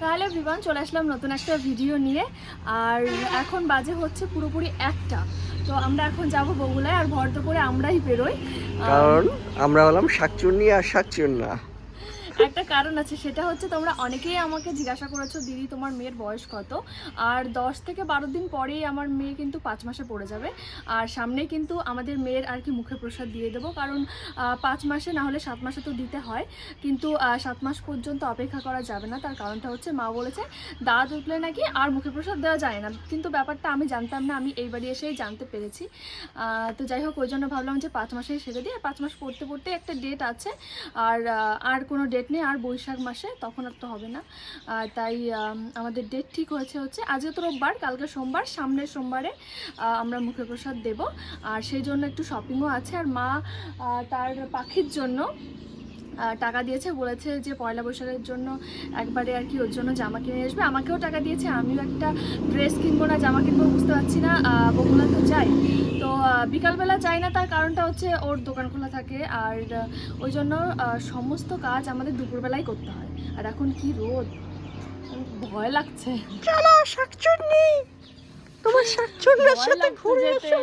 তাহলে বিমান চলে আসলাম নতুন একটা ভিডিও নিয়ে। আর এখন বাজে হচ্ছে পুরোপুরি একটা। তো আমরা এখন যাব বগুলায় আর ভর করে আমরাই বেরোই। কারণ আমরা হলাম শাকচুন্নি আর শাকচুন্না। একটা কারণ আছে, সেটা হচ্ছে তোমরা অনেকেই আমাকে জিজ্ঞাসা করেছ, দিদি, তোমার মেয়ের বয়স কত? আর দশ থেকে বারো দিন পরেই আমার মেয়ে কিন্তু পাঁচ মাসে পড়ে যাবে। আর সামনে কিন্তু আমাদের মেয়ের আর কি মুখে প্রসাদ দিয়ে দেবো, কারণ পাঁচ মাসে না হলে সাত মাসে তো দিতে হয়। কিন্তু সাত মাস পর্যন্ত অপেক্ষা করা যাবে না। তার কারণটা হচ্ছে, মা বলেছে, দাঁত উঠলে নাকি আর মুখে প্রসাদ দেওয়া যায় না। কিন্তু ব্যাপারটা আমি জানতাম না, আমি এই বাড়ি এসেই জানতে পেরেছি। তো যাই হোক, ওই জন্য ভাবলাম যে পাঁচ মাসেই সেরে আর পাঁচ মাস পড়তে পড়তে একটা ডেট আছে। আর আর কোনো ডেট নেই, আর বৈশাখ মাসে তখন আর তো হবে না। তাই আমাদের ডেট ঠিক হয়েছে হচ্ছে আজকে তো রোববার, কালকে সোমবার, সামনের সোমবারে আমরা মুখে প্রসাদ দেব। আর সেই জন্য একটু শপিংও আছে। আর মা তার পাখির জন্য টাকা দিয়েছে বলেছে যে পয়লা বৈশাখের জন্য একবারে আর কি ওর জন্য জামা কিনে আসবে। আমাকেও টাকা দিয়েছে আমিও একটা ড্রেস কিনবো না জামা কিনবো বুঝতে পারছি না বগুলা তো যাই। তো বিকালবেলা যাই না তার কারণটা হচ্ছে ওর দোকান খোলা থাকে আর ওই জন্য সমস্ত কাজ আমাদের দুপুরবেলাই করতে হয়। আর এখন কি রোদ ভয় লাগছে। চলো শাকচুন্নি! তোমার শাকচুন্নার সাথে ঘুরে এসো।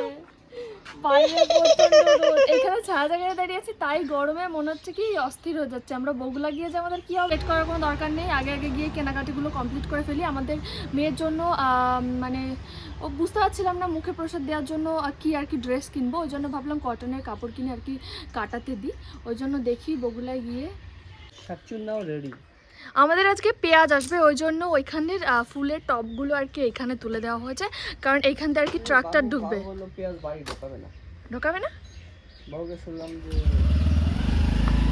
বাইরে প্রচণ্ড রোদ। এখানে ছায়া জায়গায় দাঁড়িয়ে আছি তাই গরমে মনে হচ্ছে কি অস্থির হয়ে যাচ্ছে। আমরা বগুলা গিয়ে যে আমাদের কি ওয়েট করার কোনো দরকার নেই। আগে আগে গিয়ে কেনাকাটিগুলো কমপ্লিট করে ফেলি। আমাদের মেয়ের জন্য মানে ও বুঝতে পারছিলাম না মুখে প্রসাদ দেওয়ার জন্য কি আর কি ড্রেস কিনবো। ওই জন্য ভাবলাম কটনের কাপড় কিনে আর কি কাটাতে দিই। ওই জন্য দেখি বগুলায় গিয়ে শাকচুন্নাও রেডি আমাদের আজকে পেঁয়াজ আসবে ওই জন্য ওইখানের ফুলের টপগুলো আর কি এখানে তুলে দেওয়া হয়েছে। কারণ এইখান থেকে আর কি ট্রাক্টর ঢুকবে। ঢোকাবে না।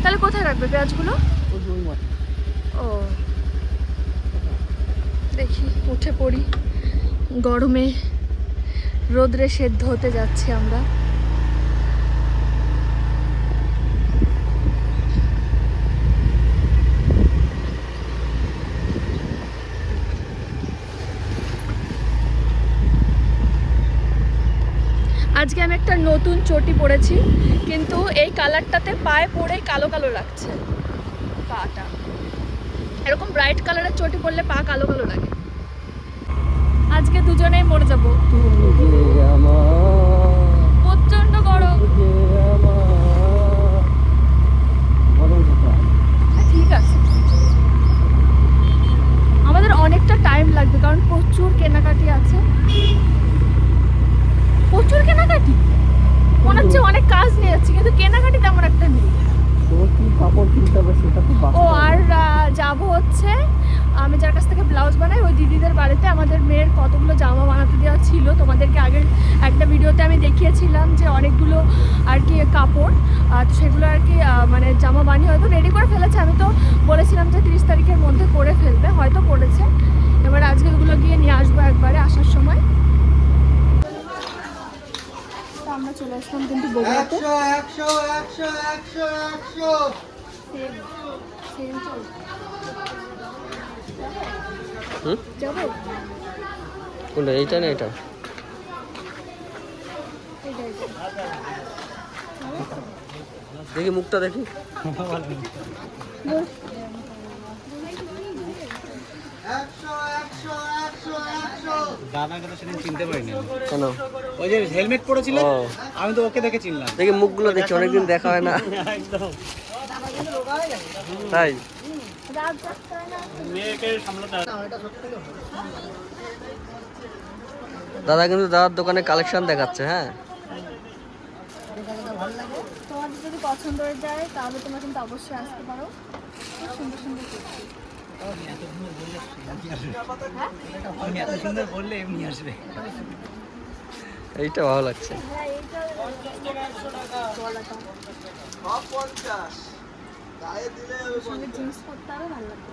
তাহলে কোথায় রাখবে পেঁয়াজগুলো? ও। দেখি উঠে পড়ি। গরমে রোদ্রে সেদ্ধ হতে যাচ্ছি আমরা। আজকে আমি একটা নতুন চটি পরেছি কিন্তু এই কালারটাতে পায়ে পরে কালো কালো লাগছে পাটা। এরকম ব্রাইট কালারের চটি পরলে পা কালো কালো লাগে। আজকে দুজনেই মরে যাব। প্রচণ্ড গরম? হ্যাঁ, ঠিক আছে। আমাদের অনেকটা টাইম লাগবে কারণ প্রচুর কেনাকাটি আছে। প্রচুর কেনাকাটি। মনে হচ্ছে অনেক কাজ নিয়ে যাচ্ছি কিন্তু কেনাকাটি তেমন একটা নেই। ও আর যাব হচ্ছে আমি যার কাছ থেকে ব্লাউজ বানাই ওই দিদিদের বাড়িতে আমাদের মেয়ের কতগুলো জামা বানাতে দেওয়া ছিল। তোমাদেরকে আগের একটা ভিডিওতে আমি দেখিয়েছিলাম যে অনেকগুলো আর কি কাপড় আর সেগুলো আর কি মানে জামা বানিয়ে হয়তো রেডি করে ফেলেছে। আমি তো বলেছিলাম যে তিরিশ তারিখের মধ্যে করে ফেলবে হয়তো করেছে। এবার আজকে ওগুলো গিয়ে নিয়ে আসব একবারে আসার সময় তো আমরা চলে আসলাম কিন্তু বগুড়াতে। একশো একশো একশো একশো একশো। কোনটা এইটা না এটা? দেখি মুখটা দেখি। দাদাকে তো সেদিন চিনতে পারিনি আমি। কেন? ওই যে হেলমেট পরেছিল আমি তো ওকে দেখে চিনলাম। দেখি মুখগুলো দেখি অনেকদিন দেখা হয় না। তাই? দাদা কিন্তু দাদার দোকানে কালেকশন দেখাচ্ছে হ্যাঁ? তোমার যদি পছন্দ হয়ে যায় তাহলে তোমরা কিন্তু অবশ্যই আসতে পারো। খুব সুন্দর সুন্দর এইটা ভালো লাগছে। হ্যাঁ এইটা জিন্স পরতে আরও ভালো লাগবে।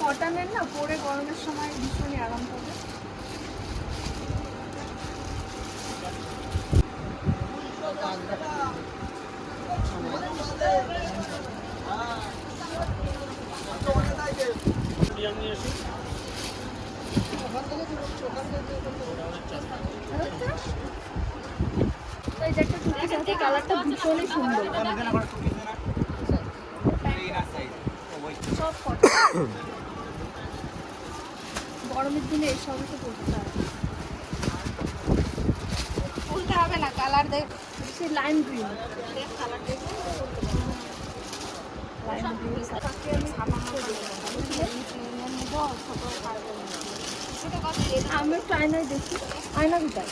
কটনের না পরে গরমের সময় ভীষণই আরাম পাবে। কালারটা ভীষণই সুন্দর গরমের দিনে এসবই তো পড়তে উল্টা হবে না কালার দেখ। গ্রিন লাইম গ্রিন আমি একটু আয়নায় দেখি। আয়না কোথায়?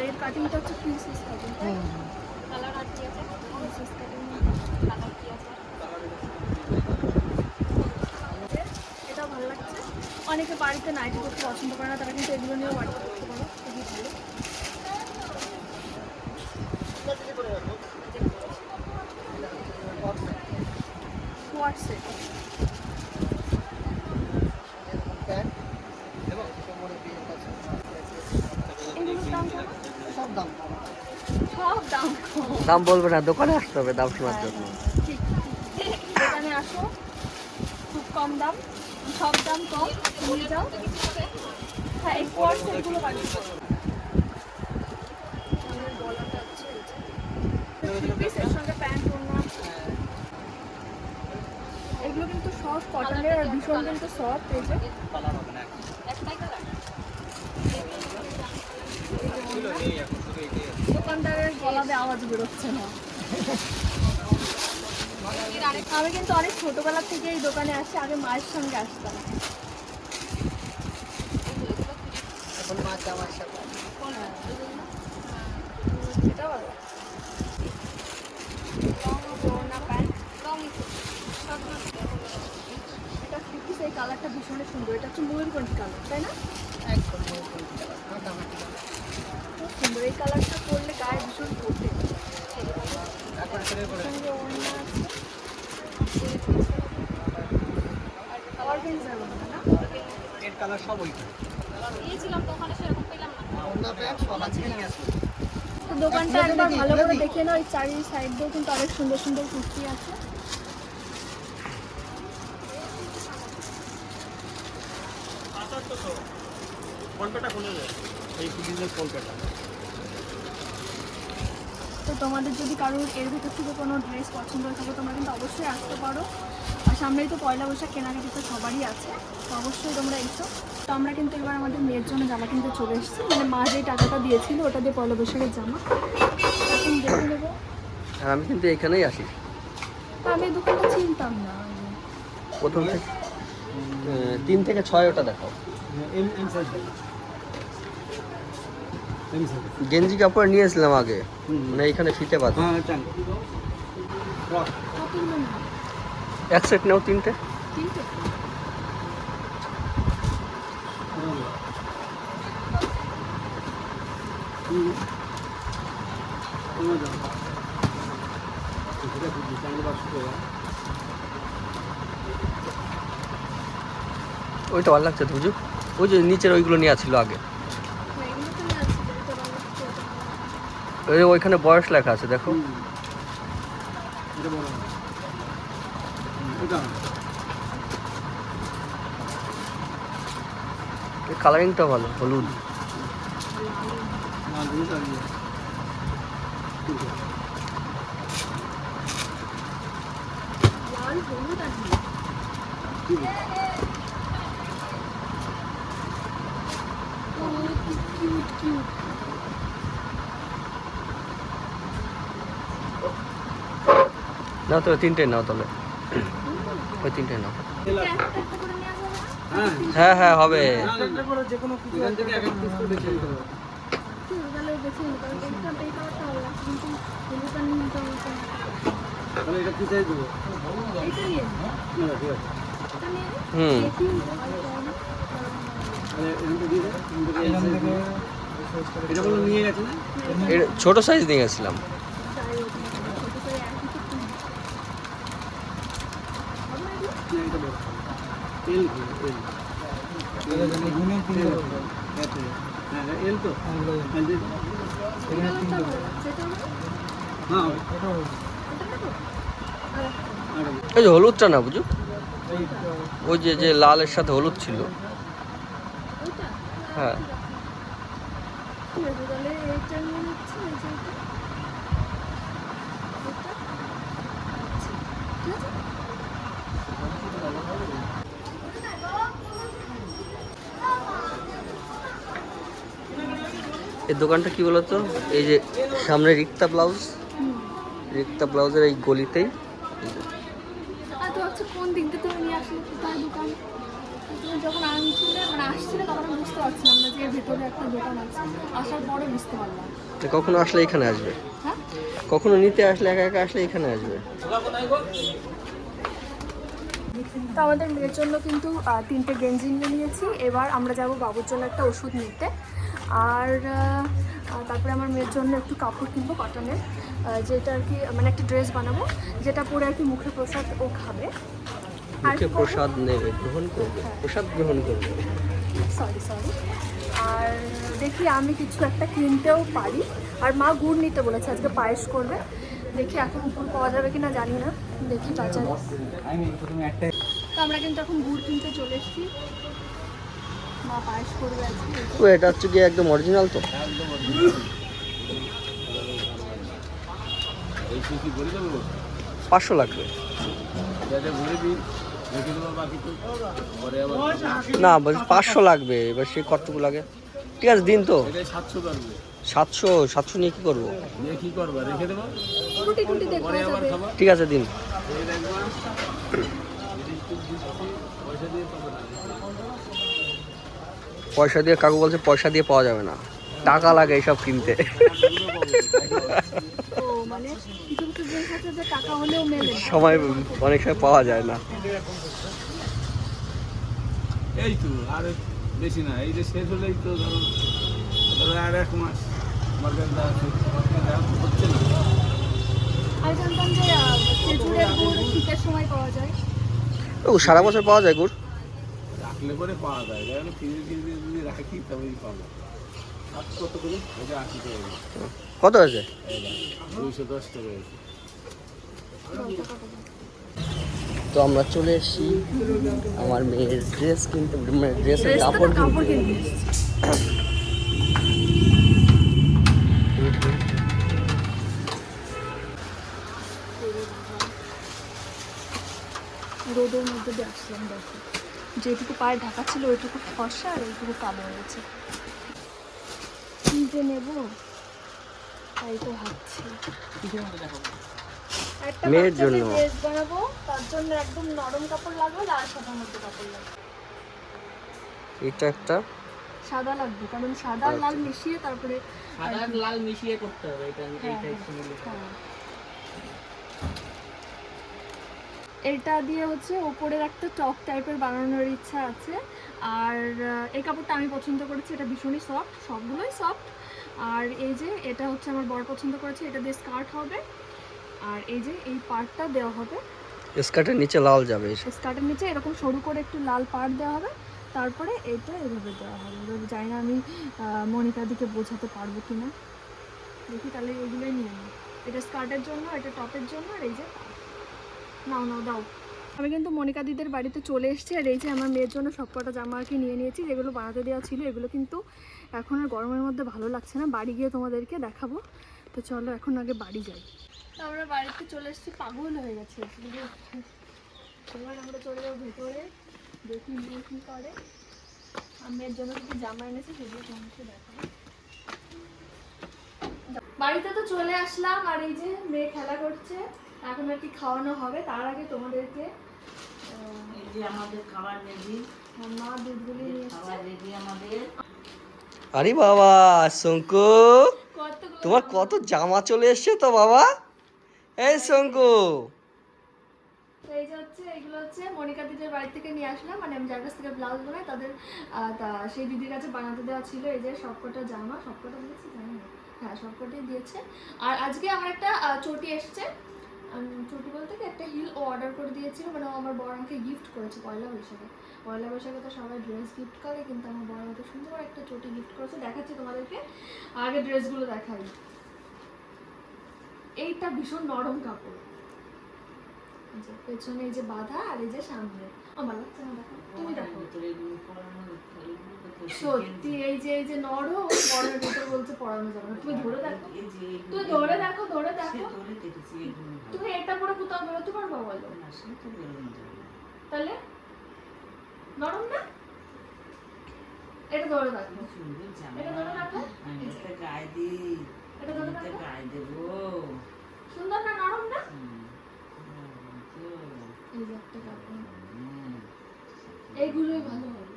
এর কাটিংটা হচ্ছে প্রিন্সেস কাটিং কালার আর কি আছে? প্রিন্সেস কাটিং কালার কি আছে? এটা ভালো লাগছে। অনেকে বাড়িতে নাইটি করতে পছন্দ করে না তারা কিন্তু এগুলো নিয়েও বাড়িতে করতে পারো খুবই ভালো হোয়াটসঅ্যাপ এগুলোর দাম কত? সব দাম কম। দাম বলবে না দোকানে আসতে হবে দাম শোনার জন্য। ঠিক ঠিক। দোকানে আসো। খুব কম দাম সব দাম কম নিয়ে যাও। হ্যাঁ এই কোয়ার্স এগুলো কিন্তু সব কটনের আর ভীষণ কিন্তু সফট এই যে। কালার হবে না একটাই কালার এই এখন শুধু এটাই আছে। দোকানদারের গলাতে আওয়াজ বেরোচ্ছে না। আমি কিন্তু অনেক ছোটবেলা থেকে এই দোকানে আসি আগে মায়ের সঙ্গে আসতাম। এটা কালারটা ভীষণ সুন্দর? এটা হচ্ছে ময়ূরকণ্ঠ কালার তাই না? খুব সুন্দর এই কালারটা পরলে গায়ে ভীষণ ফোটে। কালার সব ওইটা দিয়েছিলাম তো সেরকম পেলাম না। তো দোকানটা একবার ভালো করে দেখে। নাও চারি সাইড দিয়েও কিন্তু অনেক সুন্দর সুন্দর কুর্তি আছে। এই পুলিশের কলকাতা। তো তোমাদের যদি কারোর এর ভিতর থেকে কোনো ড্রেস পছন্দ হয়ে থাকে তোমরা কিন্তু অবশ্যই আসতে পারো। আর সামনেই তো পয়লা বৈশাখ কেনাকাটি তো সবারই আছে তো অবশ্যই তোমরা এসো। তো আমরা কিন্তু এবার আমাদের মেয়ের জন্য জামা কিনতে চলে এসেছি। মানে মা যে টাকাটা দিয়েছিল ওটা দিয়ে পয়লা বৈশাখের জামা। এখন দেখে নেব। আর আমি কিন্তু এখানেই আসি। তো আমি দোকানটা চিনতাম না। প্রথম থেকে তিন থেকে ছয় ওটা দেখাও। এম এম এম সাইজ গেঞ্জি কাপড় নিয়ে নিয়েছিলাম আগে। মানে এখানে ফিতে বাঁধা। হ্যাঁ এক সেট নেও তিনটে। ওইটা ভালো লাগছে তো বুঝু ওই যে নিচের ওইগুলো নিয়ে ছিল আগে হ্যাঁ, এগুলো তো নিয়ে আসছি, যেটা ভালো লাগছে ওটা ওই ওইখানে বয়স লেখা আছে দেখো। কালারিংটা ভালো হলুদ। না দুটো নিয়ে ঠিক আছে লাল হলুদ আর নীল। ঠিক আছে ও, কি cute, cute। নাও তো তিনটে নাও তাহলে। ওই তিনটে নাও? হ্যাঁ হ্যাঁ হবে। এখান থেকে এক এক পিস করে বেছে নিতে হবে ঠিক আছে, তাহলে বেছে নিই, কারণ এইটা এই কালারটা ভালো লাগছে, কিন্তু হলুদ আর নীলটা আমার তো- তাহলে এটা কি চাই দেবো এইটা নিয়ে নিই। না ঠিক আছে এটা নিয়ে নিই। হুম দেখি, ভালো লাগে। এটা বলে নিয়ে গেছে না এর ছোট সাইজ নিয়ে গেছিলাম এল এল হ্যাঁ এল তো। হ্যাঁ। হ্যাঁ এই যে হলুদটা না বুঝু? ওই যে যে লালের সাথে হলুদ ছিল। হ্যাঁ ঠিক আছে তাহলে এইটা নিয়ে নিচ্ছি এই যে এটা। এটা। আচ্ছা, ঠিক আছে এই দোকানটা কি বলতো? এই যে সামনে রিক্তা ব্লাউজ। রিক্তা ব্লাউজের এই গলিতেই। কোন দিক তুমি নিয়ে আসলে কোথায় দোকান? যখন আনছিলে মানে আসছিলে তখন আমি বুঝতে পারছিলাম না যে এর ভেতরে একটা দোকান আছে। আসার পরে বুঝতে পারলাম। কখনো আসলে এখানে আসবে? হ্যাঁ? কখনো নিতে আসলে একা একা আসলে এখানে আসবে? তো আমাদের মেয়ের জন্য কিন্তু তিনটে গেঞ্জি নিয়ে নিয়েছি। এবার আমরা যাব বাবুর জন্য একটা ওষুধ নিতে। আর তারপরে আমার মেয়ের জন্য একটু কাপড় কিনবো কটনের যেটা আর কি মানে একটা ড্রেস বানাবো যেটা পরে আর কি মুখে প্রসাদ ও খাবে। আর মুখে প্রসাদ নেবে গ্রহণ করবে প্রসাদ গ্রহণ করবে। সরি সরি আর দেখি আমি কিছু একটা কিনতেও পারি। আর মা গুড় নিতে বলেছে আজকে পায়েস করবে। দেখি এখন গুড় পাওয়া যাবে কিনা জানি না। দেখি বাজারে। তো আমরা কিন্তু এখন গুড় কিনতে চলে এসেছি মা পায়েস করবে আজকে এই যে। ও, এটা হচ্ছে গিয়ে একদম অরিজিনাল তো। পাঁচশো লাগবে। না বলছি পাঁচশো লাগবে, এবার সে কতটুকু লাগে? ঠিক আছে, দিন তো। সাতশো সাতশো নিয়ে কি করব? কী ঠিক আছে, দিন। পয়সা দিয়ে পয়সা দিয়ে কাকু বলছে পয়সা দিয়ে পাওয়া যাবে না। টাকা লাগে এইসব কিনতে। মানে সময় অনেক সময় পাওয়া যায় না। এই তো আর বেশি না এই যে শেষ হলেই তো ধরো ধরো আর এক মাস আমার কাছে হচ্ছে না। সারা বছর পাওয়া যায় গুড়? রাখলে পরে পাওয়া যায়। কারণ ফ্রিজে ফ্রিজে যদি রাখি তবেই পাবো। কত করে? এটা আশি টাকা করে। কত হয়েছে এই দাম, দুইশো দশ টাকা হয়েছে। তো আমরা চলে এসেছি। আমার মেয়ের ড্রেস কিনতে মানে ড্রেসের ড্রেস কাপড় কিনতে। কিনতে রোদের মধ্যে দিয়ে আসলাম দেখো। যেটুকু পায়ে ঢাকা ছিল ওইটুকু ফর্সা আর ওইটুকু কালো হয়েছে কি যে নেব? তাই তো ভাবছি। একটা মেয়ের জন্য। ড্রেস বানাবো তার জন্য একদম নরম কাপড় লাগবে লাল সাদার মধ্যে কাপড় লাগবে। এটা একটা সাদা লাগবে কারণ সাদা আর লাল মিশিয়ে তারপরে সাদা আর লাল মিশিয়ে করতে হবে এটা হ্যাঁ, এইটা এটা দিয়ে হচ্ছে ওপরের একটা টপ টাইপের বানানোর ইচ্ছা আছে। আর এই কাপড়টা আমি পছন্দ করেছি এটা ভীষণই সফট সবগুলোই সফট আর এই যে এটা হচ্ছে আমার বর পছন্দ করেছে এটা দিয়ে স্কার্ট হবে। আর এই যে এই পার্টটা দেওয়া হবে। স্কার্টের নিচে লাল যাবে স্কার্টের নিচে এরকম সরু করে একটু লাল পাড় দেওয়া হবে। তারপরে এটা এভাবে দেওয়া হবে। জানি না আমি মনিকাদিকে বোঝাতে পারব কি না দেখি তাহলে এগুলোই নিয়ে নিই এটা স্কার্টের জন্য এটা টপের জন্য আর এই যে। নাও নাও দাও। আমি কিন্তু মনিকা দিদের বাড়িতে চলে এসেছি আর এই যে আমার মেয়ের জন্য সব কটা জামা আর কি নিয়ে নিয়েছি, যেগুলো বানাতে দেওয়া ছিল, এগুলো কিন্তু এখন আর গরমের মধ্যে ভালো লাগছে না। বাড়ি গিয়ে তোমাদেরকে দেখাবো। তো চলো, এখন আগে বাড়ি যাই। আমরা বাড়িতে চলে এসেছি, পাগল হয়ে গেছে আমরা চলে যাব ভেতরে, দেখি মেয়ে কী করে। মেয়ের জন্য কিছু জামা এনেছে সেগুলো তোমাকে দেখাবো। বাড়িতে তো চলে আসলাম, আর এই যে মেয়ে খেলা করছে। এখন আর কি খাওয়ানো হবে তার আগে তোমাদেরকে এই যে আমাদের খাবার রেডি। মা দুধগুলি খাবার রেডি আমাদের। আরে বাবা শঙ্কু তোমার কত জামা চলে এসছে তো বাবা? এই শঙ্কু। এই যে হচ্ছে এগুলো হচ্ছে মনিকা দিদির বাড়ি থেকে নিয়ে আসলাম মানে আমি যার কাছ থেকে ব্লাউজ বানাই তাদের সেই দিদির কাছে বানাতে দেওয়া ছিল এই যে সবকটা জামা। সবকটা দিয়েছে জানি হ্যাঁ সবকটাই দিয়েছে। আর আজকে আমার একটা চটি এসছে। উম, চটি বলতে কি একটা হিল ও অর্ডার করে দিয়েছিল মানে আমার বড় আমাকে গিফট করেছে পয়লা বৈশাখে। পয়লা বৈশাখে তো সবাই ড্রেস গিফট করে কিন্তু আমার বড় আমাকে সুন্দর একটা চটি গিফট করেছে। দেখাচ্ছি তোমাদেরকে আগে ড্রেসগুলো দেখাই। এইটা ভীষণ নরম কাপড়। পেছনে এই যে বাধা আর এই যে সামনে। আমার লাগছে না দেখো? তুমি দেখো ভিতরে এগুলো পরানো, এগুলো তো সত্যি, এই যে এই যে নরম গরমের ভিতর বলছে পড়ানো যাবে তুমি ধরে দেখো, তুমি ধরে দেখো ধরে দেখো। তুমি এটা পরে কোথাও বেরোতে পারবা বলো। তাহলে, নরম না এটা ধরে জামা। এটা ধরে রাখো। একটা গায়ে দিই। এটা ধরে রাখো। গায়ে দেবো। সুন্দর না, নরম না। এই একটা কাপড় এইগুলোই ভালো হবে হুম। আজকে কি কিনে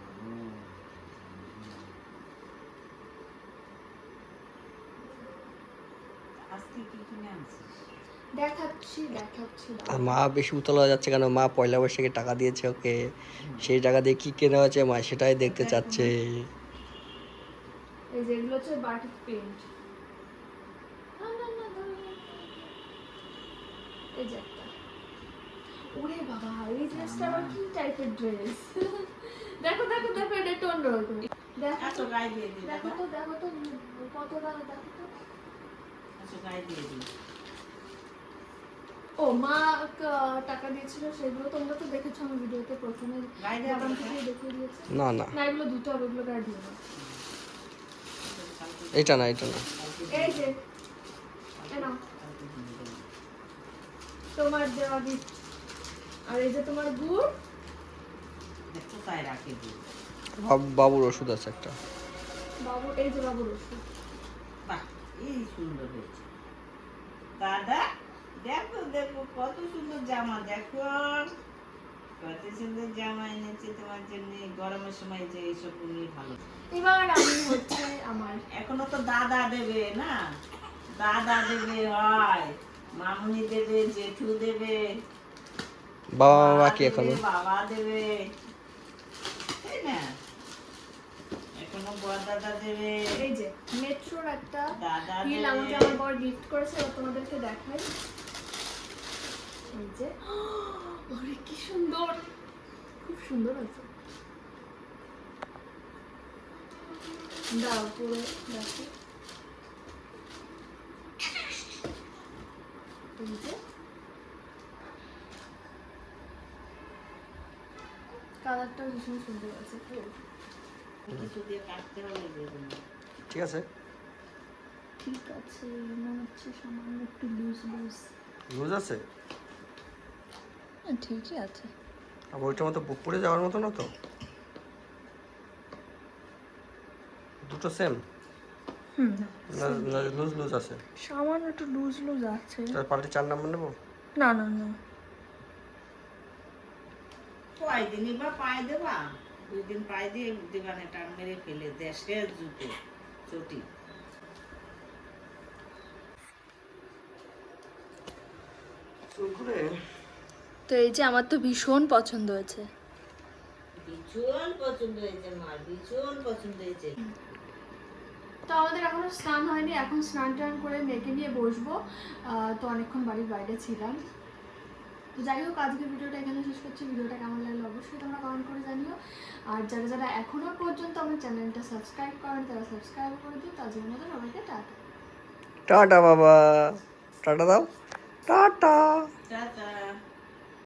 আনছিস দেখাচ্ছি দেখাচ্ছি। আর মা বেশি উতলা যাচ্ছে কেন? মা পয়লা বৈশাখে টাকা দিয়েছে ওকে। সেই টাকা দিয়ে কি কেনা হয়েছে মা সেটাই দেখতে চাচ্ছে। এই যে হচ্ছে বাটিক পেন্ট এই যে ওরে বাবা এই ড্রেসটা আবার কি টাইপের ড্রেস দেখো দেখো দেখো এটা একটু অন্যরকম। দেখো আচ্ছা তো গায়ে দিয়ে দিই দেখো তো দেখো তো দেখো তো। আচ্ছা গায়ে দিয়ে দিই। ও মা টাকা দিয়েছিল সেগুলো তোমরা তো দেখেছ আমার ভিডিওতে প্রথমে। থেকে দেখিয়ে দিয়েছে। না না। না এগুলো ধুতে হবে এগুলো গায়ে দিও। না এটা না এটা না। এই যে তোমার দেওয়া গিফট আর এই যে তোমার গুড়। কোথায় রাখে বাবুর ওষুধ আছে একটা। বাবু এই যে বাবুর ওষুধ। বাহ এই সুন্দর হয়েছে। দাদা দেখো দেখো কত সুন্দর জামা দেখো। কত সুন্দর জামা এনেছে তোমার জন্য গরমের সময় যে এইসব ভালো। এবার আমি হচ্ছে আমার এখনও তো দাদা দেবে না? দাদা দেবে হয়। মামুনি দেবে জেঠু দেবে। বাবা মা এখনও? বাবা দেবে। না? এখনও বড় দাদা দেবে। এই যে মেট্রোর একটা হিল আমাকে আমার বর গিফট করেছে এবার তোমাদেরকে দেখাই। এই যে। ওরে কি সুন্দর। খুব সুন্দর আছে দাও পুরো দেখো। এই যে। কালারটা ভীষণ সুন্দর আছে ঠিক আছে। ঠিক আছে মনে হচ্ছে সামান্য একটু লুজ লুজ লুজ আছে? ঠিকই আছে। আর ওইটার মতো পড়ে যাওয়ার মতো না তো? দুটো সেম হুম না লুজ লুজ আছে। সামান্য একটু লুজ লুজ আছে। তার পাল্টে চার নাম্বার নেব? না না না। কয়দিনই বা পায়ে দেবা? দুই দিন পায়ে দিয়ে দোকানে টান মেরে ফেলে দেশে জুতো চটি। তো এই যে আমার তো ভীষণ পছন্দ হয়েছে। ভীষণ পছন্দ হয়েছে মা ভীষণ পছন্দ হয়েছে। তো আমাদের এখনও স্নান হয়নি এখন স্নান টান করে মেয়েকে নিয়ে বসবো। আহ, তো অনেকক্ষণ বাড়ির বাইরে ছিলাম। যাই হোক আজকে ভিডিওটা এখানে শেষ করছি। ভিডিওটা কেমন লাগল অবশ্যই তোমরা কমেন্ট করে জানিও। আর যারা যারা এখনও পর্যন্ত আমার চ্যানেলটা সাবস্ক্রাইব করেন তারা সাবস্ক্রাইব করে দিও। তার জন্য সবাইকে টাটা। টাটা বাবা। টাটা দাও। টাটা। টাটা।